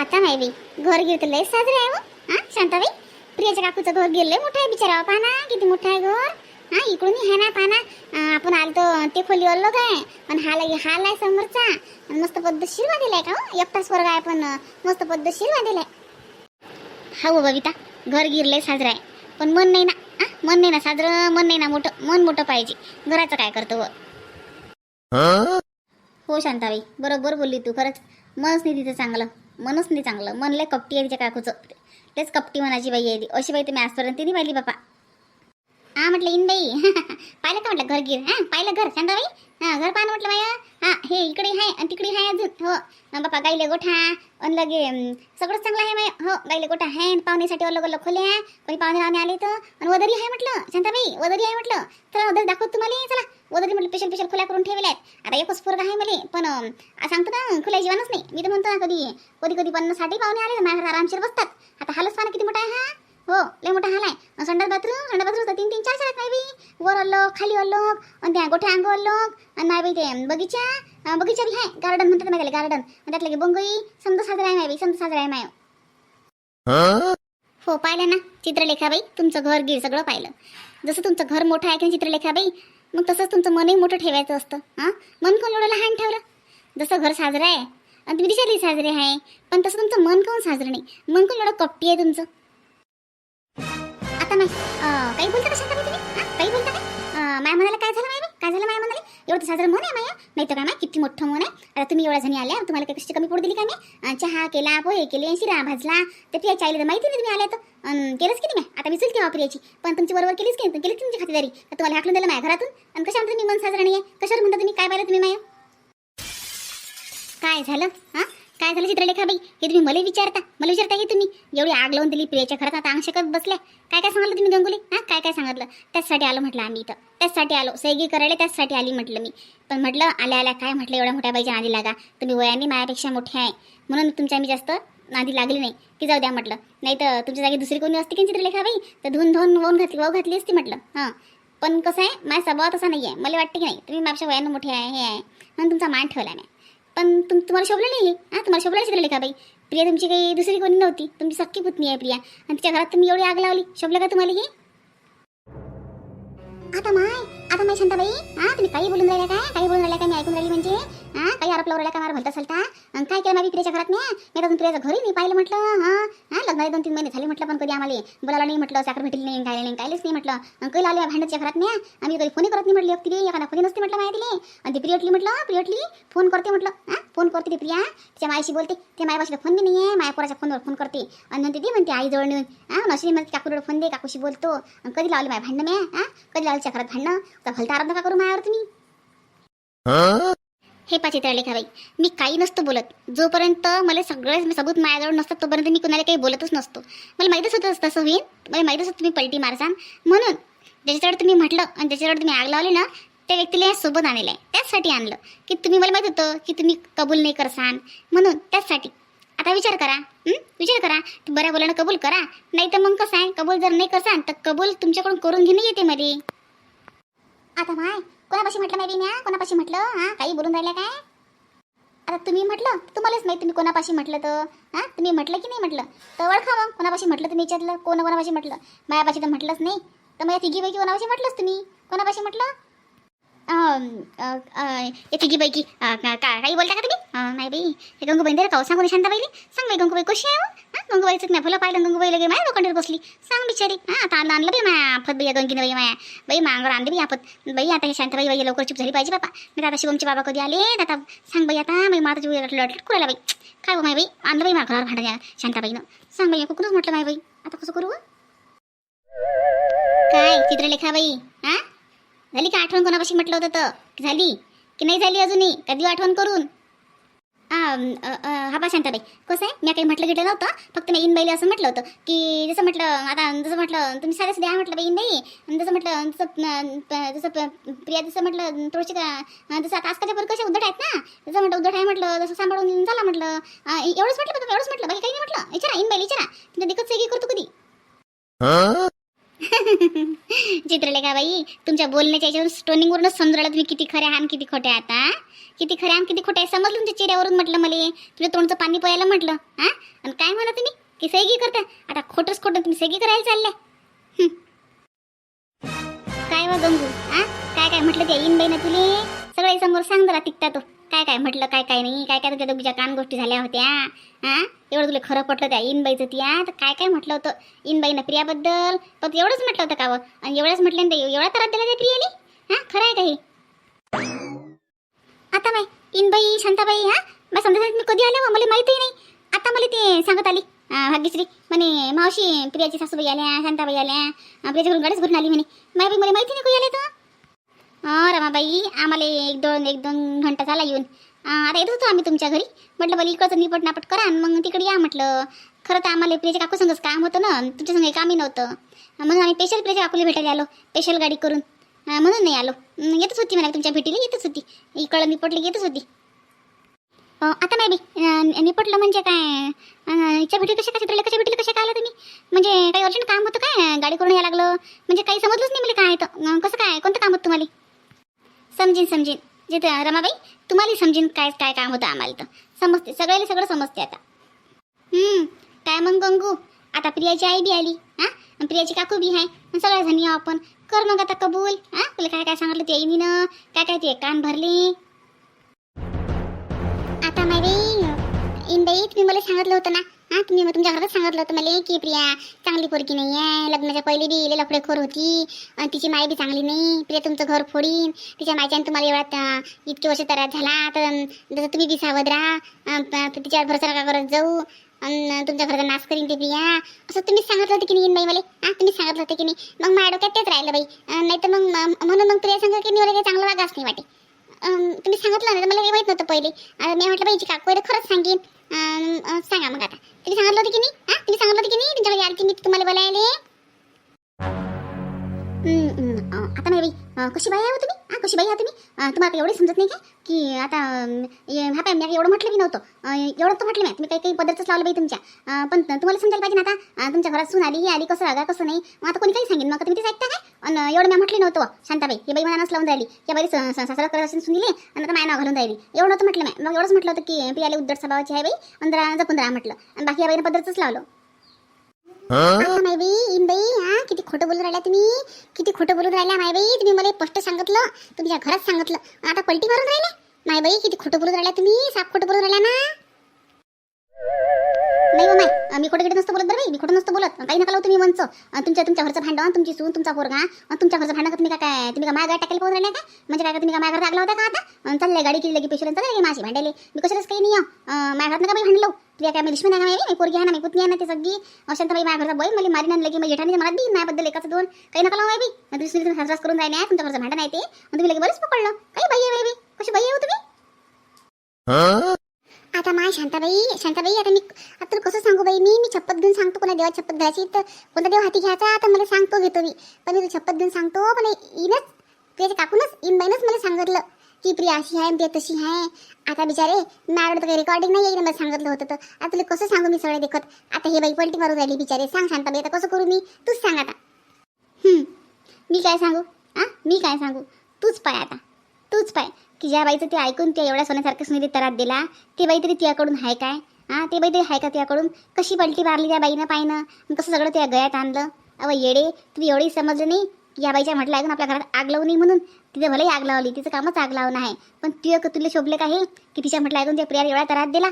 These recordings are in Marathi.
आता नाही बाई. घर गिर लय साजरे आहे हो. हा शांताबाई? प्रियाच्या काकूचं घर गिर लय मोठं आहे बिचारा. पहा ना किती मोठं आहे घर. हा इकडून आहे ना पहा ना. अं, आपण आलतो ते खोली अलग आहे. पण हा लगे हाल आहे समोरचा. मस्त पद्धतशीर आहे का हो? एकटाच वर्ग आहे पण मस्त पद्धतशीर आहे. हा हो बबिता. घर गिरले साजरं आहे. पण मन नाही ना हा? मन नाही ना साजरं मन नाही ना मोठं. मन मोठं पाहिजे. घराचं काय करतो व? हो? शांताबाई. बरोबर बोलली तू खरंच. मनच नाही तिचं चांगलं. मनच नाही चांगलं. मन लय कपटी आहे तिच्या काकूचं. तेच कपटी मनाची बाई आहे ती. अशी बाई तुम्ही आजपर्यंत नाही पाहिली बापा. हा म्हटलं इन बाई. पाहिलं का म्हटलं घर गिर हा पाहिलं घर शांताबाई हा घर पान म्हटलं बाया. हा हे इकडे आहे आणि तिकडे आहे अजून. हो. बापा गाईले गोठा अन लगे सगळंच चांगलं आहे माया हो गाईले गोठा आहे आणि पाहुण्यासाठी अलग अलग खोले आहे कोणी पाहुणे रावणे आले तर. आणि वदरी आहे म्हटलं शांताबाई वदरी आहे म्हटलं. चला वदरी दाखवत तुम्हाला चला. वदरी म्हटलं स्पेशल स्पेशल खोल्या करून ठेवल्या आहेत. आता एकच पोरगा आहे मला पण सांगतो ना खुल्या जीवनच नाही. मी तर म्हणतो ना कधी कधी कधी पन्नाससाठी पाहुणे आले तर माझ्या आरामशीर बसतात. आता हालच पाना किती मोठा आहे हा? हो लय मोठा हाल आहे. संडास बाथरूम संडास बाथरूम तीन तीन चार चार नाही वर अलग खाली अलग आणि त्या गोठ्या अंग अलग आणि नाही बाई ते बगीचा बगीचा बी आहे गार्डन म्हणतात माहिती गार्डन आणि त्यातलं की बोंगई समजा साजरा आहे माय समजा साजरा आहे माय हो पाहिलं ना चित्रलेखाबाई तुमचं घर गिर सगळं पाहिलं. जसं तुमचं घर मोठं आहे की नाही चित्रलेखाबाई मग तसंच तुमचं मनही मोठं ठेवायचं असतं. हां मन कोण एवढं लहान ठेवलं? जसं घर साजरं आहे आणि तुम्ही दिशाली साजरे आहे पण तसं तुमचं मन कोण साजरं नाही? मन कोण एवढं कपटी आहे तुमचं? नाही. काही बोलता का शांताबाई तुम्ही? हां? काही बोलता काय माय म्हणाला काय झालं माया काय झालं माया म्हणाले एवढं साजरं म्हण आहे माया. नाही तर काय माय किती मोठं म्हण आहे. आता तुम्ही एवढ्या जणी आल्या तुम्हाला काही कशी कमी पोड दिली का मी चहा केला पोहे केले शिरा भाजला. तर प्रियाच्या आईला तर माहिती नाही तुम्ही आल्या तर. केलंच की नाही आता मी चुलती प्रियाची. पण तुमची बरोबर केलीच की नाही? तुमची खातेदारी तुम्हाला हाकलून दिलं माझ्या घरातून? आणि कशा म्हणता तुम्ही मन साजरा नाही आहे कशावर म्हणता तुम्ही? काय पाहिलं तुम्ही माया? काय झालं? हां? काय झालं चित्रलेखा बाई? हे तुम्ही मला विचारता. मला विचारता हे तुम्ही. एवढी आग लावून दिली प्रियाच्या घरात आता अंग शकत बसल्या. काय काय सांगितलं तुम्ही गंगुली? हा काय काय सांगितलं? त्याचसाठी आलो म्हटलं आम्ही इथं. त्याचसाठी आलो. सैगी करायला त्याचसाठी आली म्हटलं मी. पण म्हटलं आल्या आल्या काय म्हटलं एवढ्या मोठ्या बाईच्या आधी लागा. तुम्ही वयाने माझ्यापेक्षा मोठे आहे. म्हणून तुमच्या मी जास्त नादी लागली नाही. की जाऊ द्या म्हटलं. नाही तर तुमच्या जागी दुसरी कोणी असते की चित्रलेखा बाई? तर धुवून धुवून वाहून घातली वाहू घातली असती म्हटलं. हां. पण कसं आहे माझा स्वभाव तसा नाही आहे मला वाटतं की नाही तुम्ही माझ्या वयानं मोठे आहे हे आहे. म्हणून तुमचा मान ठेवला नाही. पण तुम तुम्हाला शोभलं नाही हां तुम्हाला शोभलं शिकलेले का बाई? प्रिया तुमची काही दुसरी कोणी नव्हती. तुमची सख्खी पुतणी आहे प्रिया. आणि तिच्या घरात तुम्ही एवढी आग लावली. शोभलं का तुम्हाला हे? आता माय आता माय शांताबाई हा तुम्ही काही बोलून राहिल्या काय? काही बोलून राहिल्या काय? मी ऐकून राहिली म्हणजे? हा काही आरोप लावला का मार भलता चालता काय केलं माझी प्रियाच्या घरात नाही मी अजून तुझ्या घरी नाही पाहिलं म्हटलं हा? हा लग्नाला दोन तीन महिने झाले म्हटलं पण कधी आम्हाला बोलायला नाही म्हटलं साखर भेटली नाही काय नाही कायलेच नाही म्हटलं. काही आले भांडच्या घरात नाही आम्ही कधी फोन करत नाही म्हटली एकटी एखादा फोन नसते म्हटलं माहिती दिली आणि ती प्रियटली म्हटलं प्रियटली फोन करते म्हटलं हा? फोन करते ती प्रिया. तिच्या मायाशी बोलते ते मायापाशी फोन बी नाही आहे माया पोराच्या फोनवर फोन करते. आणि नंतर ती म्हणते आईजवळ नेऊन. हां नशी म्हणते काकूजवळ फोन दे काकूशी बोलतो. आणि कधी लावले माय भांडणं मी हा? कधी लावलं घरात भांडणं? तर भलता आराम नका करू मायावर तुम्ही? हे पा चित्रलेखाबाई मी काही नसतो बोलत. जोपर्यंत मला सगळं सबूत माझ्याजवळ नसतात तोपर्यंत मी कुणाला काही बोलतच नसतो. मला माहीतच होतं तसं होईल. मला माहीतच होतं तुम्ही पलटी मारसान. म्हणून ज्याच्याकडे तुम्ही म्हटलं आणि ज्याच्याकडे तुम्ही आग लावली ना त्या व्यक्तीला या सोबत आणलेलं आहे त्याचसाठी आणलं. की तुम्ही मला माहीत होतं की तुम्ही कबूल नाही करसान. म्हणून त्याचसाठी. आता विचार करा. विचार करा. बऱ्या बोलानं कबूल करा. नाही तर मग कसं आहे? कबूल जर नाही करसान तर कबूल तुमच्याकडून करून घेणं येते मध्ये आता माय कोणापाशी म्हटलं माहिती म्या? कोणापाशी म्हटलं? हा? काही बोलून राहिल्या काय? आता तुम्ही म्हटलं? तुम्हालाच माहिती तुम्ही कोणापाशी म्हटलं तर. हां? तुम्ही म्हटलं की नाही म्हटलं? तर ओळखा मग कोणापाशी म्हटलं तुम्ही विचारलं? कोण कोणापाशी म्हटलं? मायापाशी तर म्हटलंच नाही. तर मग या तिघीपैकी कोणापाशी म्हटलंच तुम्ही? कोणापाशी म्हटलं? या तिघीपैकी अं, का काही बोलता का तुम्ही? नाही बाई. हे गंगूबाई दे का सांगू शांता बाईली. सांग बाई गंगूबाई कशी आहे हो? हां? गंगूबाईचं नाही फुलं पाहिलं गंगूबाई लगे माया लोखंडीवर बसली. सांग बिचारी. हां आता आणलं आणलं बाई माया आफत बाई गंगीनं बाई माया. बाई मांगर आणली बाई आफत. बाई आता हे शांताबाई बाई लवकर चुप झाली पाहिजे बापा. मी आता शिवमचे बाबा कधी आले? आता सांग बाई आता मी माझा जीव लटलट कुरायला बाई? काय हो माय बाई? आणलं बाई माझ्या घरावर भांडा शांताबाईनं. सांग बाई कुकूनच म्हटलं माय बाई. आता कसं करू काय चित्रलेखा बाई? हां? झाली का आठवण कोणापाशी म्हटलं होतं तर? झाली. की नाही झाली अजूनही? कधी आठवण करून? हा बा शांताबाई. कसं आहे? मी काही म्हटलं घेतलं नव्हतं. फक्त मी इनबाईला असं म्हटलं होतं की जसं म्हटलं आता जसं म्हटलं तुम्ही साधे द्या म्हटलं बाई इनबाई आणि जसं म्हटलं जसं जसं प्रिया जसं म्हटलं थोडीशी का जसं आता आजकालच्या पण कसे उद्धट आहेत ना? जसं म्हटलं उद्धट आहे म्हटलं जसं सांभाळून झाला म्हटलं. एवढंच म्हटलं एवढंच म्हटलं. बाकी काही नाही म्हटलं. विचारा इनबाई विचारा तुमच्या दिक्कत सगळी करतो कधी? चित्रलेखा बाई तुमच्या बोलण्याच्या याच्यावरून स्टोनिंगवरूनच समजलं तुम्ही किती खरे आहात किती खोटे आता किती खरे आहे किती खोटे आहे समजलं तुमच्या चेहऱ्यावरून म्हटलं मला? तुझ्या तोंडचं पाणी पोयाला म्हटलं हा? आणि काय म्हणा तुम्ही? की सैगी करता? आता खोटंच खोटं तुम्ही सैगी करायला चालल्या. काय वा गंगू हा? काय काय म्हटलं त्या इन बाईनं तुले? सगळे समोर सांग जरा तिकता तो. काय काय म्हटलं काय काय नाही. काय काय तुझ्या दोघीच्या कान गोष्टी झाल्या होत्या हा? एवढं तुला खरं पटलं त्या इनबाईचं त्या तर काय काय म्हटलं होतं? इनबाईनं प्रियाबद्दल? पण एवढंच म्हटलं होतं का आणि एवढंच म्हटलं ना ते एवढा त्रास दिला त्या प्रियाने? हा? खरं आहे काही आता बाई इनबाई शांताबाई हा? मला समजा मी कधी आल्या मला माहितही नाही. आता मला ते सांगत आली भाग्यश्री. म्हणे मावशी प्रियाची सासूबाई आल्या शांताबाई आल्या. प्रियाच्या घरून गाडीच घरून आली म्हणे. माय मला माहिती नाही कोणी आले तर? हा रमाबाई आम्हाला एक दोन एक दोन घंटा झाला येऊन. आता येत होतो आम्ही तुमच्या घरी. म्हटलं बरं इकडचं निपट नापट करा आणि मग तिकडे या म्हटलं. खरं तर आम्हाला प्रियाच्या काकू संगच काम होतं ना तुमच्या संग कामही नव्हतं. म्हणून आम्ही स्पेशल प्रियाच्या काकूला भेटायला आलो स्पेशल गाडी करून. म्हणून नाही आलो. येतच होती मला तुमच्या भेटीला येतच होती. इकडं निपटली येतच होती. आता नाही बी निपटलं म्हणजे काय? हिच्या भेटी कशा कशा चित्रलेखाच्या भेटीला कशा काय आलं तुम्ही? म्हणजे काही अर्जंट काम होतं काय? गाडी करून यायला लागलं. म्हणजे काही समजलंच नाही मला काय तर. कसं काय? कोणतं काम होतं तुम्हाला? समजीन समजीन. जिथे रमाबाई तुम्हाला समजीन काय काय काम होतं आम्हाला तर. समजते सगळ्याला सगळं समजते आता. हम्म, काय मग गंगू? आता प्रियाची आई बी आली हा? प्रियाची काकू बी आहे आणि सगळ्या जणी आहो आपण कर मग आता कबूल हा? तुला काय काय सांगितलं ते आईनीनं? काय काय ते कान भरले? आता मारे इंबाई तुम्ही मला सांगितलं होतं ना हा तुम्ही मग तुमच्या घरातच सांगितलं होतं मला की प्रिया चांगली पोरगी नाही आहे लग्नाच्या पहिले बी इले लफडेखोर होती. आणि तिची माय बी चांगली नाही. प्रिया तुमचं घर फोडीन. तिच्या मायच्यानं तुम्हाला एवढा इतके वर्ष त्रास झाला. तर जसं तुम्ही बी सावध राहा. तिच्यावर भरोसा का करत जाऊ. तुमच्या घराचा नाश करीन ते प्रिया. असं तुम्हीच सांगितलं होतं की नाही बाई मला हा तुम्ही सांगितलं होतं की नाही? मग माझ्या डोक्यात तेच राहिलं बाई. नाही तर मग म्हणून मग प्रिया सांगा की मी मला काही चांगलं वागाच नाही वाटे. तुम्ही सांगितलं ना तर मला काही माहीत नव्हतं पहिले. मी म्हटलं बाईची काकू खरंच सांगेन. सांगा मग आता. तुम्ही सांगितलं होतं की नाही? हा? तुम्ही सांगितलं होतं की नाही? तुमच्याकडे आलती मी तुम्हाला बोलायले? हम्म, आता नाही बाई कशी बाई आहे तुम्ही? हा कशी बाई आहे तुम्ही? तुम्हाला एवढे समजत नाही का? की आता हा पाय मी एवढं म्हटलं की नव्हतं. एवढं तर म्हटलं नाही तुम्ही काही काही पदार्थच लावलं बाई तुमच्या. पण तुम्हाला समजायला पाहिजे ना आता. तुमच्या घरात सून आली ही आली कसं रागा कसं नाही? मग आता कोणी काही सांगेन? मग तुम्ही तेच ऐकता काय? आणि एवढं मी म्हटलं नव्हतं. शांताबाई हे बाई मनानच लावून राहिली. या बाई स- सासरा करत असेल सुनीले आणि आता मायना घालून राहिली. एवढं नव्हतं म्हटलं मी मग एवढंच म्हटलं होतं की पियाले उद्धट स्वभावाची आहे बाई. आणि जपून राहा म्हटलं. आणि बाकी या बाईनं पदार्थच लावलं. आता मायबाई इनबाई हा किती खोटं बोलून राहिल्या तुम्ही किती खोटं बोलून राहिल्या मायबाई तुम्ही मला स्पष्ट सांगितलं तुमच्या घरात सांगितलं आता पलटी मारून राहिले मायबाई किती खोटं बोलून राहिल्या तुम्ही साप खोटं बोलून राहिल्या ना नाही हो माय. मी खोटं गिटं नसतं बोलत बरं बाई. मी खोटं नसतं बोलत. काही नका लावू तुम्ही म्हणचं तुमच्या तुमच्या घरचं भांडण तुमची सून तुमचा पोरगा. तुमच्या घरचं भांडण तुम्ही काय तुम्ही का माझ्या गाडी टाकायला पाहून राहिल्या का? म्हणजे काय तुम्ही का माझ्या घरात लागला होता का आता? चाललंय गाडी केली लगी पेशल चालले माझी भांडले मी कशालाच काही नाही माझ्या घरात नका बाई भांडलो तुझ्या काय मी दुश्मन आहे मी पोरगी आहे ना मी पुतणी आहे ना ते सगळी. अशांत बाई माझ्या घरचा बोय मला मारी आणि लगी मी जेठाने मला बी. माझ्याबद्दल एकाच दोन. काही नका लावू बाई. मग दुसरी तुम्ही हसरास करून राहिले तुमच्या घरचं भांडण आहे ते. तुम्ही लगे बरेच पकडलं. काही बाई आहे बाई. कशी बाई आहे हो तुम्ही? आता माय शांताबाई शांताबाई आता मी आता तुला कसं सांगू बाई? मी मी छप्पत घेऊन सांगतो कोणा देवा छप्पत घ्यायची तर कोणता देव हाती घ्यायचा? आता मला सांगतो घेतो मी. पण मी तू छप्पत घेऊन सांगतो पण इनच तुझ्या काकूनच इनबाईनच मला सांगितलं की प्रिया अशी आहे प्रिया तशी आहे. आता बिचारे मॅडम काही रेकॉर्डिंग नाही आहे मला सांगितलं होतं तर. आता तुला कसं सांगू मी सगळं देखत? आता हे बाई पलटी मारून राहिली बिचारे. सांग शांताबाई आता कसं करू मी? तूच सांग आता. मी काय सांगू? आ? मी काय सांगू? तूच पाय आता. तूच पाय. की ज्या बाईचं ते ऐकून त्या एवढ्या सोन्यासारखं सुनील तरात दिला ते बाई तरी तियाकडून आहे काय? हां ते बाई तरी आहे का तियाकडून कशी पलटी मारली त्या बाईनं पाहिनं? आणि कसं सगळं त्या गळ्यात आणलं? अव येडे तुम्ही एवढी समजलं नाही? की या बाईच्या म्हटलं ऐकून आपल्या घरात आग लावू नये म्हणून. तिथे भलेही आग लावली तिचं कामच आग लावणं आहे. पण तुझं तुला शोभले का हे? की तिच्या म्हटलं ऐकून त्या प्रियाला एवढा तरात दिला?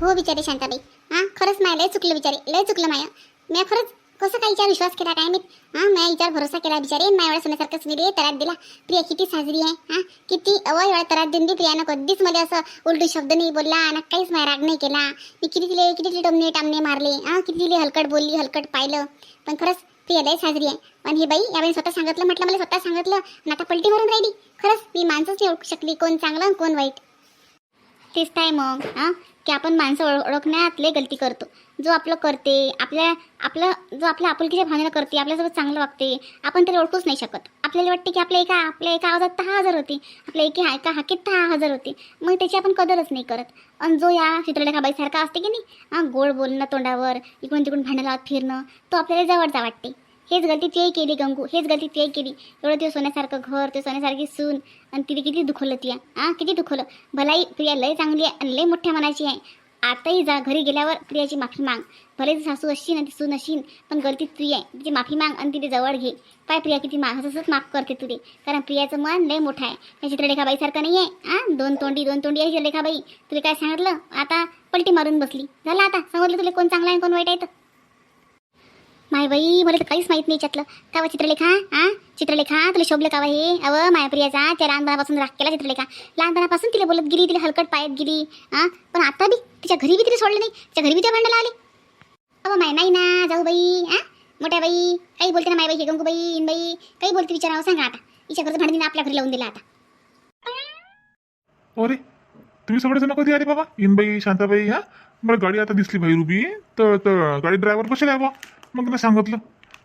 हो बिचारे शांताबाई. हां खरंच माय लय चुकलं बिचारे. लय चुकलं माय. मी खरंच कसं काय विचार विश्वास केला काय मी हां मी हिच्यावर भरोसा केला बिचारे. मी एवढ्या सोन्यासारखं सुनील तरात दिला. प्रिया किती साजरी आहे हां? किती अवय एवढा तरात देऊन दी प्रियानं. कधीच मला असं उलटू शब्द नाही बोलला आणि काहीच माझ्या राग नाही केला. मी किती तिले किती तिले टोमणे मारले हां? किती तिले हलकट बोलली हलकट पाहिलं. पण खरंच प्रिया लय साजरी आहे. पण हे बाई यावेळी स्वतः सांगितलं म्हटलं मला स्वतः सांगितलं आणि आता पलटी मारून राहिली. खरंच मी माणसंच नाही ओळखू शकली. कोण चांगलं आणि कोण वाईट? तेच काय मग हां? की आपण माणसं ओळ ओळखण्यात लय गलती करतो. जो आपलं करते आपल्या आपलं जो आपल्या आपुलकीच्या भावनेला करते आपल्यासोबत चांगलं वागते आपण तरी ओळखूच नाही शकत. आपल्याला वाटते की आपल्या एका आपल्या एका आवाजात दहा हजार होते आपल्या एके एका हाकीत दहा हजार होते. मग त्याची आपण कदरच नाही करत. आणि जो या चित्रलेखाबाईसारखा असते की नाही गोड बोलणं तोंडावर इकडून तिकडून भांडण लावत फिरणं तो आपल्याला जवळचा वाटते. हेच गलती ते केली गंगू हेच गलती ते केली. एवढं ते सोन्यासारखं घर ते सोन्यासारखी सून आणि तिने किती दुखवलं ती हां किती दुखवलं. भलाई प्रिया लय चांगली आहे आणि लय मोठ्या मनाची आहे. आताही जा घरी गेल्यावर प्रियाची माफी माग. भले ती सासू अशी आणि ती सून अशी पण गलती तुझी आहे. तिची माफी माग आणि तिथे जवळ घे. काय प्रिया किती माग हसत माफ करते तुझे कारण प्रियाचं मन लय मोठं आहे. त्या चित्रलेखाबाईसारखं नाही आहे हां दोन तोंडी दोन तोंडी आहे चित्रलेखाबाई. तुला काय सांगितलं? आता पलटी मारून बसली. झालं आता. समजलं तुला कोण चांगला आहे कोण वाईट आहे तर? माय बाई मला तर काहीच माहीत नाही याच्यातलं. का चित्रलेखा हा चित्रलेखा तुला शोभलं का हे? अव माया प्रियाचा त्या लहानपणापासून राग केला चित्रलेखा. लहानपणापासून तिला बोलत गेली तिला हलकट पायात गेली हा पण आता बी तिच्या घरी बी तिला सोडलं नाही तिच्या घरी बी त्या भांडायला आले. अव माय नाही ना जाऊ बाई हा मोठ्या बाई काही बोलते ना माय बाई हे गंगू बाई इन बाई काही बोलते विचारावं सांगा आता. तिच्या घरचं भांडण आपल्या घरी लावून दिला आता. अरे तुम्ही सगळेजण कधी आले बाबा? इनबाई शांताबाई हा? मला गाडी आता दिसली बाई रुबी तर तर गाडी ड्रायव्हर कशाला आहे बा मग मी सांगितलं.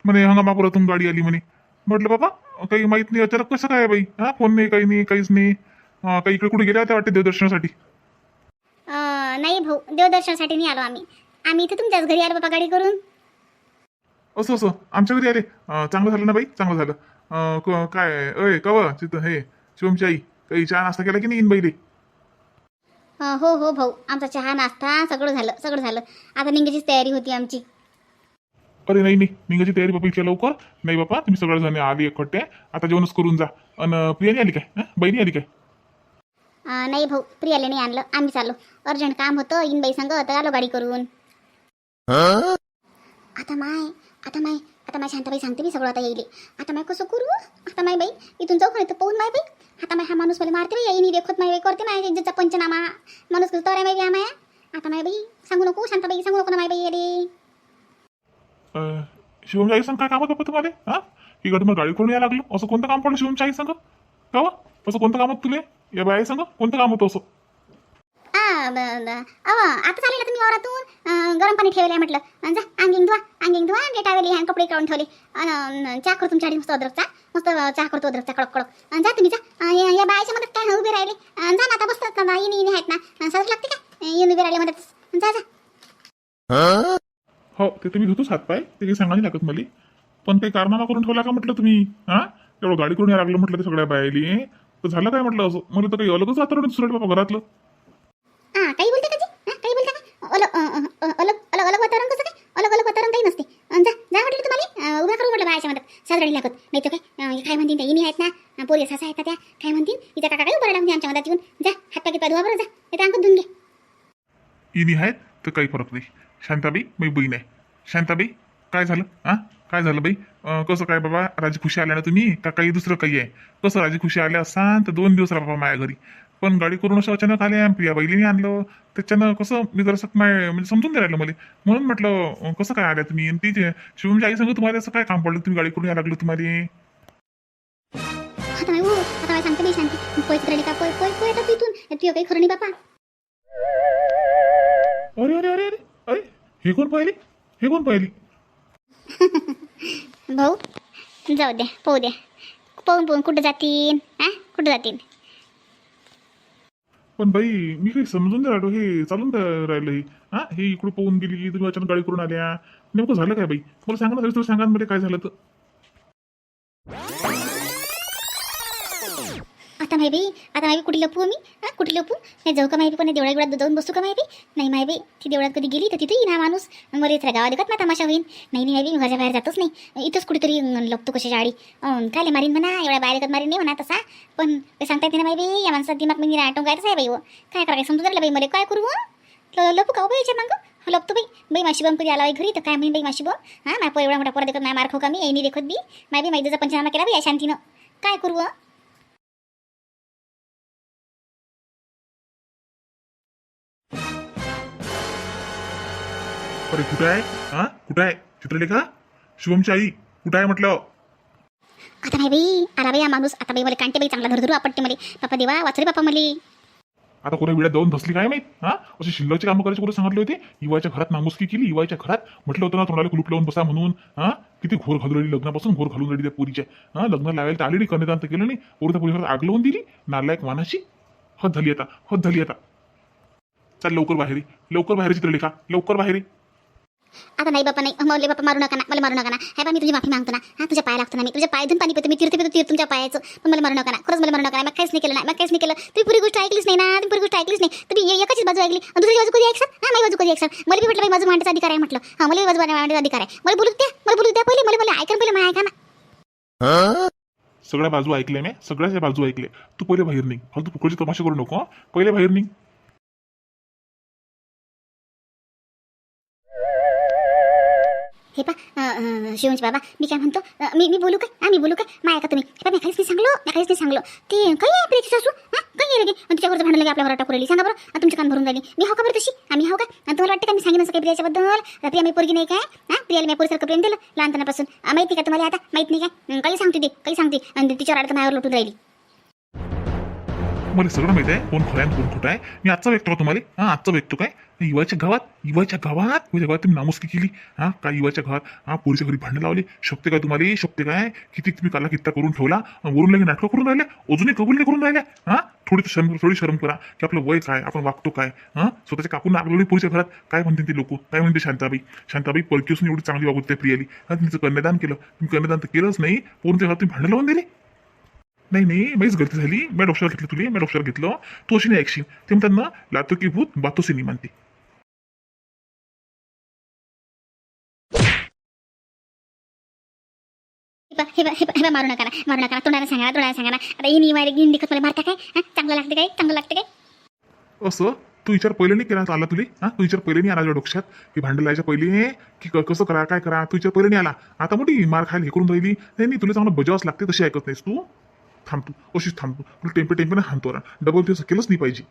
म्हणे हंगामापुरातून गाडी आली म्हणे. म्हटलं बाबा काही माहीत नाही अचानक कसं काय बाई? हा फोन नाही काही नाही काहीच नाही. काही इकडे कुठे गेल्या होत्या वाटते देवदर्शनासाठी? नाही भाऊ देवदर्शनासाठी नाही आलो आम्ही. आम्ही इथे तुमच्याच घरी आलो बाबा गाडी करून. असं असं. आमच्या घरी आले. चांगलं झालं ना बाई? चांगलं झालं. क- काय? अय कव? तिथं हे शिवमची आई. काही चहा नाश्ता केला की नाही इनबाईले अं, हो हो भाऊ. आमचा चहा नाश्ता सगळं झालं सगळं झालं. आता निघायचीच तयारी होती आमची. अरे नाही नाही. निघायची तयारी बाबा इतक्या लवकर. नाही बाबा तुम्ही सगळेजण आली एकखट्टे. आता जेवणच करून जा. आणि प्रियानी आली काय? हं? बहिणी आली काय? अं, नाही भाऊ प्रियाला नाही आणलं. आम्ही चाललो. अर्जंट काम होतं इनबाई संग तर आलो गाडी करून. आता माय आता माय आता माय शांताबाई सांगते मी सगळं आता येईल. आता माय कसं करू? आता माय बाई इथून जाऊ का पाहून माय बाई. आता माय हा माणूस मला मारते बाई येईनी देखत माय बाई करते माय. इज्जतचा पंचनामा. माणूस कसं तर माय बाई माया. आता माय बाई सांगू नको शांताबाई सांगू नको ना माय बाई अरे शिवमच्या आई संग काय काम होतं तुम्हाला? हा? इकडे मग गाडी करून यायला लागलं? असं कोणतं काम पडलं शिवमच्या आई संग का? असं कोणतं काम होतं तुले? या बाई संग कोणतं काम होतं असं? आता चालेल तुम्ही वावरातून? गरम पाणी ठेवले म्हटलं. अन् जा अंगिंग धुवा अंगिंग धुवा आणि टावेली ह्या कपडे काढून ठेवले. चहा करतो तुमच्या मस्त अद्रकचा. मस्त चहा करतो अद्रकचा कडक कडक. अन् जा तुम्ही जा. या या बायाच्या मदत काय उभे राहिले? अन् जा ना आता बसतात ना येणी येणी आहेत ना. सरस लागते का? येऊन उभे राहिले मदत अन् जा. जा हो ते तुम्ही धुतोच हातपाय ते काही सांगा नाही लागत मला. पण काही कारनामा करून ठेवला का म्हटलं तुम्ही? हा? एवढं गाडी करून यायला लागलं म्हटलं ते सगळ्या बायली. तर झालं काय म्हटलं असं? मला तर काही अलगच वातावरण सुरट बाबा घरातलं. हा काही बोलते का जी हा, काही बोलते का? अलग अलग अलग अलग वातावरण कसं काय? अलग अलग वातावरण काही नसते. जा जा म्हटलं तुम्हाला. अं, उभ्या करू म्हटलं बायाच्या मदत साजराडी लागत. नाही तर काय? अं, काय म्हणतील? त्या इनी आहेत ना? अं, पोरी सासा आहेत का त्या? काय म्हणतील? काका काय उभं राहिला आमच्या मदत येऊन. जा हात पाकी पाय धुवा बरं जा. नाही तर अंगात धुवून घे. इनी आहेत तर काही फरक नाही. शांताबाई मी बहीण आहे. शांताबाई काय झालं? हा काय झालं बाई? कसं काय बाबा? राजी खुशी आल्या ना तुम्ही? का काही दुसरं काही आहे? कसं राजी खुशी आल्या? असाल तर दोन दिवस राहा बाबा माझ्या घरी. पण गाडी करून असं अचानक आल्या प्रिया बैलीने आणलं. त्याच्यानं कसं मी जरासं माय म्हणजे समजून नाही राहिलं मला. म्हणून म्हटलं कसं काय आल्या तुम्ही? आणि ती शिवमच्या आई सांगू तुम्हाला असं काय काम पडलं? तुम्ही गाडी करून यायला लागलं तुम्हाला आता नाही आता काय सांगते नाही शांती. पोय राहिली का? पोय पोय पोय येतात तिथून. तुझं काही खरं नाही बापा. अरे अरे अरे अरे अरे. हे कोण पाहिली? हे कोण पाहिली? भाऊ जाऊ द्या पाहू द्या. पाहून पाहून कुठं जातील? हा? कुठं जातील? पण बाई मी काही समजून नाही राहिलो. हे चालून राहिलं हे? हा? हे इकडे पोहून गेली तुम्ही अचानक गाडी करून आल्या. नेमकं झालं काय बाई? मला सांगा ना सविस्तर सांगा ना मध्ये काय झालं तर. आता माहिती आता माहिती कुठे लपू मी? हा कुठे लपू नाही जाऊ का माहिती पण देवळा बिवळात जाऊन बसू का माहिती नाही माहिती ती देवळात कधी गेली तर तिथेही ना माणूस. मला इथं गावात देखत ना तमाशा होईन. नाही नाही माहिती मी घरच्या बाहेर जातच नाही. इथंच कुठेतरी लपतो कशा जाडी अं, काय मारीन म्हणा एवढ्या बाहेर एकत मारीन नाही म्हणा तसा. पण ते सांगता येते ना माहिती या माणसात दिमाग मी आटो गायचं आहे बाई हो. काय करा काय समजून राहिलं बाई मला काय करू लपू का हो बाई याच्या मागं? लपतो बाई. बाई माशी बम कधी आला बाई घरी तर काय म्हणून बाई माशी बम? हा माझ्या एवढा मोठा पोरा देखत नाही मार खाऊ का मी? येणी देखत बी. माय बी माहितीचा पंचनामा केला बाई या शांतीनं. काय करू अरे कुठे आहे? हा? कुठे आहे? चित्रलेखा? शुभमची आई कुठे आहे म्हटलं? आता नाही बाई आला बाई हा माणूस. आता बाई मला कांटे बाई चांगला धरधरू आपटते मला. पापा देवा वाचरे पापा मले. आता कोणा वेळात जाऊन धसली काय माहीत? हा? अशी शिल्लकची कामं करायची कोणी सांगितले होते? इवायच्या घरात नामुसकी केली इवायच्या घरात म्हटलं होतं ना तोंडाला कुलूप लावून बसा म्हणून. हा? किती घोर घालून राहिली लग्नापासून घोर घालून राहिली त्या पुरीच्या. हा? लग्न लावायला तर आलेली कन्यादान तर केलं नाही. पोरी त्या पुरीवर आग लावून दिली. नालायक मानाची हद झाली आता हद झाली आता. चल लवकर बाहेर. लवकर बाहेर चित्रलेखा. लवकर बाहेर. आता नाही बापा नाही. मला बापा मारू नका ना. मला मारू नका ना. हे बा मी तुझी माफी मागतो ना. हा तुझ्या पाय लागतो ना मी. तुझ्या पाय धुवून पाणी पितो. मी तीर्थ पितो तीर्थ तुमच्या पायाचं. पण मला मारू नका ना. खरंच मला मारू नका ना. मग काहीच नाही केलं ना. मग काहीच नाही केलं. तुम्ही पुरी गोष्ट ऐकलीच नाही ना. तुम्ही पुरी गोष्ट ऐकलीच नाही. तुम्ही ए- एकाचीच बाजू ऐकली. दुसरी बाजू कधी ऐकसान हा माझी बाजू कधी ऐकसान मला बी म्हटलं बाई माझं मांडायचा अधिकार आहे म्हटलं. हा मला बी बाजू मांडायचा अधिकार आहे. मला बोलू द्या. मला बोलू द्या पहिले. मला मला ऐकलं पहिले. मला ऐका ना. सगळ्या बाजू ऐकल्या मी. सगळ्याच्या बाजू ऐकले तू पहिले बाहेर निघ. फालतू फुकटची तमाशा करू नको पहिले बाहेर निघ. हे पा शिवंश बाबा मी काय म्हणतो? मी मी बोलू काय? हा मी बोलू काय? मा का तुम्ही? हे पा मी काहीच नाही सांगलो मी काहीच नाही सांगलो. ते काही आहे प्रियाची सासू? हा काही आहे लगे? आणि तिच्यावरचं भांडण लगे आपल्यावर टाकू राहिली सांगा बरं आणि तुमची कान भरून राहिली. मी हो का बरं तशी? आम्ही हो का? तुम्हाला वाटतं का मी सांगितलं असं काही प्रियाच्याबद्दल? प्रिया मी पोरगी नाही काय? हा प्रियाला मी पोरीसारखं प्रेम दिलं लहानपणापासून. माहिती का तुम्हाला आता? माहीत नाही काय? काही सांगते ते काही सांगते. आणि तिच्यावर आडतं माझ्यावर लुटून राहिली. मला सगळं माहिती आहे. कोण खरं आहे कोण खोटं आहे. मी आजचा व्यक्तो का तुम्हाला. हा आजचा व्यक्तो काय? युवाच्या गावात युवाच्या गावात. युवाच्या गावात तुम्ही नामुसकी केली. हा काय युवाच्या गावात? हा पोरीच्या घरी भांडण लावली. शकते काय तुम्हाला? शकते काय? किती तुम्ही काला कित्ता करून ठेवला? वरून लगे नाटकं करून राहिल्या? अजूनही कबूल नाही करून राहिल्या? हा थोडी शरम थोडी शरम करा की आपलं वय काय? आपण वागतो काय? हा स्वतःच्या काकून आपल्याला पोरीच्या घरात काय म्हणते ते लोक? काय म्हणते शांताबाई? शांताबाई परकी असून एवढी चांगली वागवते प्रियाली. हा तिचं कन्यादान केलं. तुम्ही कन्यादान तर केलंच नाही पोरीच्या घरात तुम्ही भांडण लावून दिली? नाही नाही माझीच गलती झाली. मी डॉक्टर घेतलं तुला मी डॉक्टर घेतलं. तू अशी नाही ऐकशील. ते म्हणतात ना लातो की भूत बातोसी नाही मानते हे पा हे पा हे पा मारू नका ना मारू नका ना. तोंडाने सांगा ना तोंडाने सांगा ना. आता ही निवारी गिन दिखत मला मारता काय? हा? चांगलं लागते काय? चांगलं लागते काय? असं? तू विचार पहिले नाही केला आला तुले? हा? तू विचार पहिले नाही आला तुझ्या डोक्यात? की भांडण लावायच्या पहिले? की क- कसं करा काय करा? तू विचार पहिले नाही आला. आता मोठी मार खायला हे करून राहिली. नाही नाही तुला चांगलं बजावच लागते तशी ऐकत नाहीस तू. थांबतो. तू थांबतो. तुला टेम्पे टेम्पेनं हाणतो ना डबल दिवस केलंच नाही पाहिजे.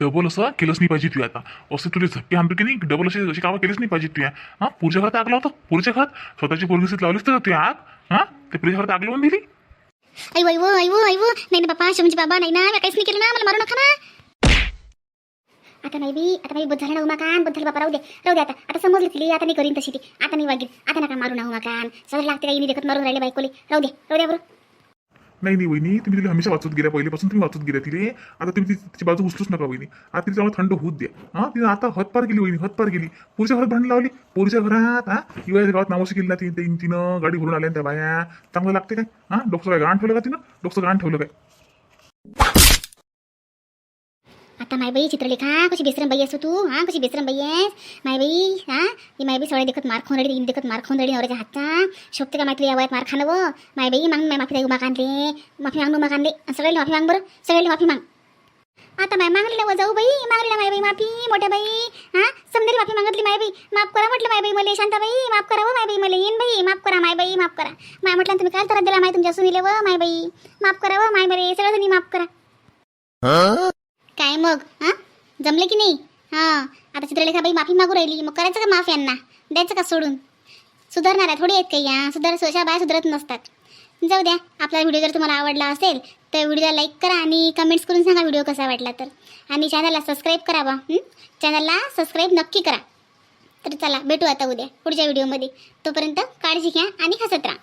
डबल असं केलंच नाही पाहिजे तू आता. असे तुझे झटके आणतो की नाही? डबल असे अशी कामं केलीच नाही पाहिजे तू हा? पुढच्या घरात आग लावतो? पुढच्या घरात? स्वतःची पोरगीसीत लावलीस तर तू आग? हा? ते पुढच्या घरात आग लावून दिली? आई वै आई वो आई वो नाही ना बापा शिवंजी बाबा नाही ना मी काहीच नाही केलं ना. मला मारू नका ना. आता नाही बी आता नाही बद झाला ना उमाकानबद्दल बापा राहू दे राहू दे आता. आता समजली तिली आता नाही करीन तशी ती. आता नाही वागेल आता नका मारू ना उमाकान सगळं लागते काही देखत मारून राहिले बायकोली. राहू दे राहू द्या बरं. नाही नाही वहिनी तुम्ही तिला हमेशा वाचत गेल्या. पहिल्यापासून तुम्ही वाचत गेल्या तिले. आता तुम्ही ती- तिची बाजू उचलूच नका वहिनी. आता तिला चांगलं थंड होत द्या हा तिने आता हतपार गेली वहिनी हतपार गेली पुढच्या घरात भांडण लावली. पुरुषा घरात हा किंवा गावात नावाशी केली ना तिने तिनं गाडी भरून आल्या त्या बाया. चांगलं लागते काय? हा डोकं काय गाण ठेवलं का तिनं? डोकं गाण ठेवलं काय? आता माय बाई चित्रलेखा कशी बेसरम बाई असतो तू? हा कशी बेसरम बाई आहेस? माय बाई हा? ही माय बाई सगळे देखत मार खाऊन रडी देखत मार खाऊन रडी नवऱ्याच्या हातचा. शोभते का माहिती यावयात मार खाणं व? माय बाई माग माय माफी द्या उमा कांदले माफी माग उमा कांदले सगळ्याला माफी माग बरं. सगळ्याला माफी माग. आता माय मागलेलं व जाऊ बाई. मागलेला माय बाई माफी मोठ्या बाई. हा? समजेल माफी मागितली माय बाई. माफ करा म्हटलं माय बाई मला. शांताबाई माफ करा व माय बाई मला. येईन बाई. माफ करा माय बाई माफ करा. माय म्हटलं तुम्ही काय त्रास दिला माय तुमच्या सुनीले व माय बाई. माफ करा व माय बरे सगळं जणी माफ करा. काय मग हां? जमले की नाही? हां. आता चित्रलेखा बाई माफी मागू राहिली. मग करायचं का माफ यांना? द्यायचं का सोडून? सुधारणार आहे थोडी आहेत काही या सुधार सोशा बाया सुधारत नसतात. जाऊ द्या. आपला व्हिडिओ जर तुम्हाला आवडला असेल तर व्हिडिओला लाईक करा आणि कमेंट्स करून सांगा व्हिडिओ कसा वाटला तर. आणि चॅनलला सबस्क्राईब करा बा चॅनलला सबस्क्राईब नक्की करा. तर चला भेटू आता उद्या पुढच्या व्हिडिओमध्ये. तोपर्यंत काळजी घ्या आणि हसत राहा.